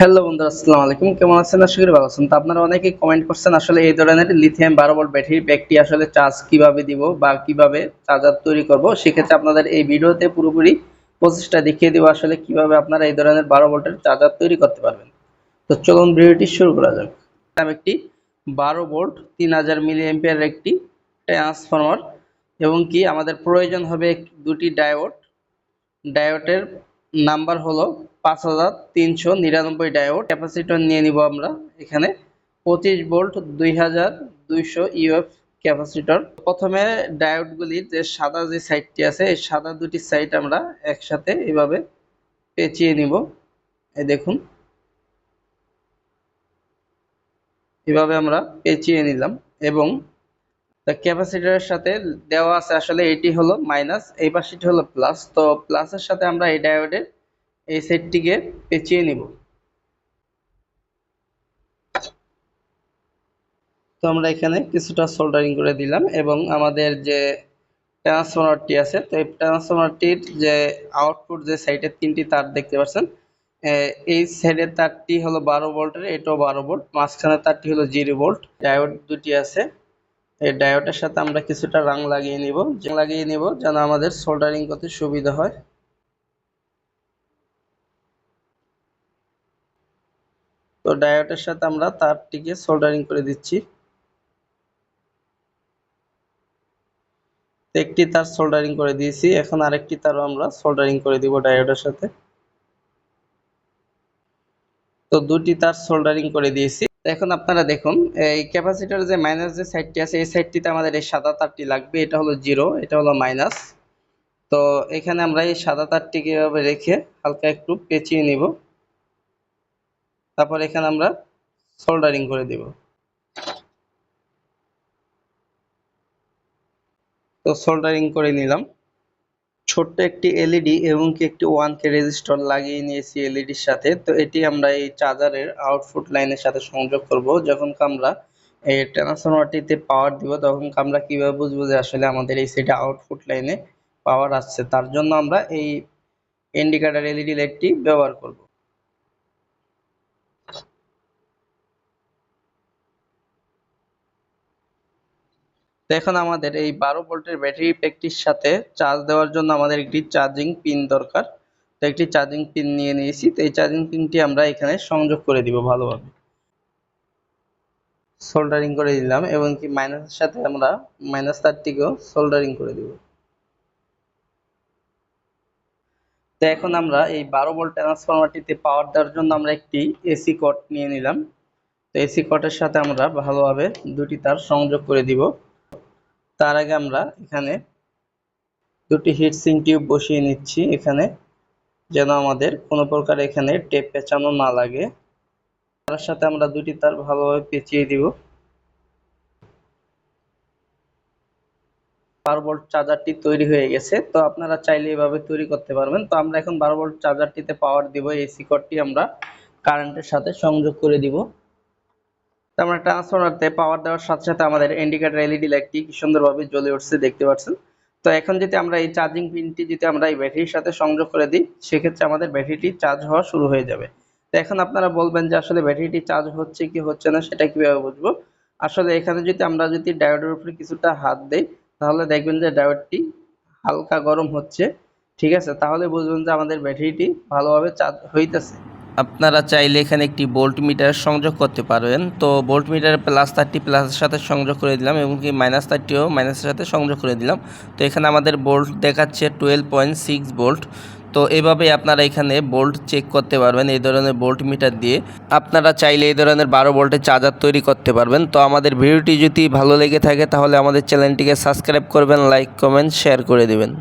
Hello বন্ধুরা, আসসালামু আলাইকুম। কেমন আছেন? আশা করি ভালো আছেন। তো আপনারা অনেকেই কমেন্ট করছেন, আসলে এই ধরনের লিথিয়াম বারো ভোল্ট ব্যাটারি ব্যাগটি আসলে চার্জ কীভাবে দিব বা কীভাবে চার্জার তৈরি করব, সেক্ষেত্রে আপনাদের এই ভিডিওতে পুরোপুরি প্রসেসটা দেখিয়ে দেবো, আসলে কীভাবে আপনারা এই ধরনের বারো ভোল্টের চার্জার তৈরি করতে পারবেন। তো চলুন ভিডিওটি শুরু করা যাক। আমি একটি বারো ভোল্ট তিন হাজার মিলি এম্পিয়ারের একটি ট্রান্সফরমার এবং কি আমাদের প্রয়োজন হবে দুটি ডায়োড ডায়োডের নাম্বার হলো পাঁচ হাজার তিনশো নিরানব্বই ডায়োড। ক্যাপাসিটর নিয়ে নিব আমরা এখানে। পঁচিশ ভোল্ট, দুই হাজার দুইশো ইউএফ ক্যাপাসিটর। প্রথমে ডায়োডগুলির যে সাদা যে সাইডটি আছে, এই সাদা দুটি সাইড আমরা একসাথে এভাবে পেঁচিয়ে নিব। এই দেখুন। এভাবে আমরা পেঁচিয়ে নিলাম এবং ক্যাপাসিটরের সাথে দেওয়া আছে আসলে এটি হলো মাইনাস এই পাশেটি হলো প্লাস তো প্লাসের সাথে আমরা এই ডায়োডের এই সেটটিকে পেঁচিয়ে নিব। তো আমরা এখানে কিছুটা সোল্ডারিং করে দিলাম এবং আমাদের যে ট্রান্সফরমারটি আছে, তো এই ট্রান্সফরমারটির যে আউটপুট যে সাইডের তিনটি তার দেখতে পাচ্ছেন এই সাইডের তারটি হলো বারো ভোল্টের এটাও বারো ভোল্ট মাঝখানের তারটি হলো জিরো ভোল্ট ডায়োড দুটি আছে। এই ডায়োডের সাথে আমরা কিছুটা রাং লাগিয়ে নিব লাগিয়ে নিব যেন আমাদের সোল্ডারিং করতে সুবিধা হয়। তো ডায়োডের সাথে আমরা তারটিকে সোল্ডারিং করে দিচ্ছি। একটি তার সোল্ডারিং করে দিয়েছি, এখন আরেকটি তারও আমরা সোল্ডারিং করে দিব ডায়োডের সাথে। তো দুটি তার সোল্ডারিং করে দিয়েছি। এখন আপনারা দেখুন, এই ক্যাপাসিটর যে মাইনাস যে সাইডটি আছে, এই সাইডটিতে আমাদের এই সাদা তারটি লাগবে, এটা হলো জিরো এটা হলো মাইনাস তো এখানে আমরা এই সাদা তারটিকে এভাবে রেখে হালকা একটু পেঁচিয়ে নিব, তারপর এখানে আমরা সোল্ডারিং করে দিব। তো সোল্ডারিং করে নিলাম। ছোট্ট একটি এলইডি এবং কি একটি ওয়ান কে রেজিস্টর লাগিয়ে নিয়েছি এলইডির সাথে। তো এটি আমরা এই চার্জারের আউটপুট লাইনের সাথে সংযোগ করব। যখন আমরা এই ট্রান্সফরমারটিতে পাওয়ার দিব, তখন আমরা কীভাবে বুঝব যে আসলে আমাদের এই সেটে আউটপুট লাইনে পাওয়ার আসছে? তার জন্য আমরা এই ইন্ডিকেটর এলইডি লাইটটি ব্যবহার করব। তো এখন আমাদের এই বারো ভোল্টের ব্যাটারি প্যাকটির সাথে চার্জ দেওয়ার জন্য আমাদের একটি চার্জিং পিন দরকার। তো একটি চার্জিং পিন নিয়ে নিয়েছি। তো এই চার্জিং পিনটি আমরা এখানে সংযোগ করে দিব ভালোভাবে। সোল্ডারিং করে দিলাম এবং কি মাইনাসের সাথে আমরা মাইনাস তারটিকেও সোল্ডারিং করে দিব। তো এখন আমরা এই বারো ভোল্ট ট্রান্সফরমারটিতে পাওয়ার দেওয়ার জন্য আমরা একটি এসি কট নিয়ে নিলাম। তো এসি কটের সাথে আমরা ভালোভাবে দুটি তার সংযোগ করে দিব। তার আগে আমরা এখানে দুটি হিট সিং টিউব বসিয়ে নিচ্ছি। এখানে যেন আমাদের কোনো প্রকার এখানে টেপ পেঁচানো না লাগে। তার সাথে আমরা দুটি তার ভালোভাবে পেঁচিয়ে দিব। বারো ভোল্ট চার্জারটি তৈরি হয়ে গেছে। তো আপনারা চাইলে এভাবে তৈরি করতে পারবেন। তো আমরা এখন বারো ভোল্ট চার্জারটিতে পাওয়ার দিব। এসি কর্ডটি আমরা কারেন্টের সাথে সংযোগ করে দিব। আমরা ট্রান্সফরমারতে পাওয়ার দেওয়ার সাথে সাথে আমাদের ইন্ডিকেটর এলইডি লাইটটি কি সুন্দরভাবে জ্বলে উঠছে দেখতে পাচ্ছেন। তো এখন যদি আমরা এই চার্জিং পিনটি যদি আমরা এই ব্যাটারির সাথে সংযোগ করে দিই, সেক্ষেত্রে আমাদের ব্যাটারিটি চার্জ হওয়া শুরু হয়ে যাবে। তো এখন আপনারা বলবেন যে আসলে ব্যাটারিটি চার্জ হচ্ছে কি হচ্ছে না, সেটা কীভাবে বুঝব? আসলে এখানে যদি আমরা যদি ডায়োডের উপরে কিছুটা হাত দেই, তাহলে দেখবেন যে ডায়োডটি হালকা গরম হচ্ছে। ঠিক আছে? তাহলে বুঝবেন যে আমাদের ব্যাটারিটি ভালোভাবে চার্জ হইতেছে। আপনারা চাইলে এখানে একটি বোল্ট মিটার সংযোগ করতে পারবেন। তো বোল্ট মিটার প্লাস থার্টি প্লাসের সাথে সংযোগ করে দিলাম এবং কি মাইনাস থার্টিও মাইনাসের সাথে সংযোগ করে দিলাম। তো এখানে আমাদের বোল্ট দেখাচ্ছে টুয়েলভ পয়েন্ট সিক্স বোল্ট। তো এভাবেই আপনারা এখানে বোল্ট চেক করতে পারবেন এই ধরনের বোল্ট মিটার দিয়ে। আপনারা চাইলে এই ধরনের বারো বোল্টের চার্জার তৈরি করতে পারবেন। তো আমাদের ভিডিওটি যদি ভালো লেগে থাকে তাহলে আমাদের চ্যানেলটিকে সাবস্ক্রাইব করবেন লাইক কমেন্ট শেয়ার করে দেবেন।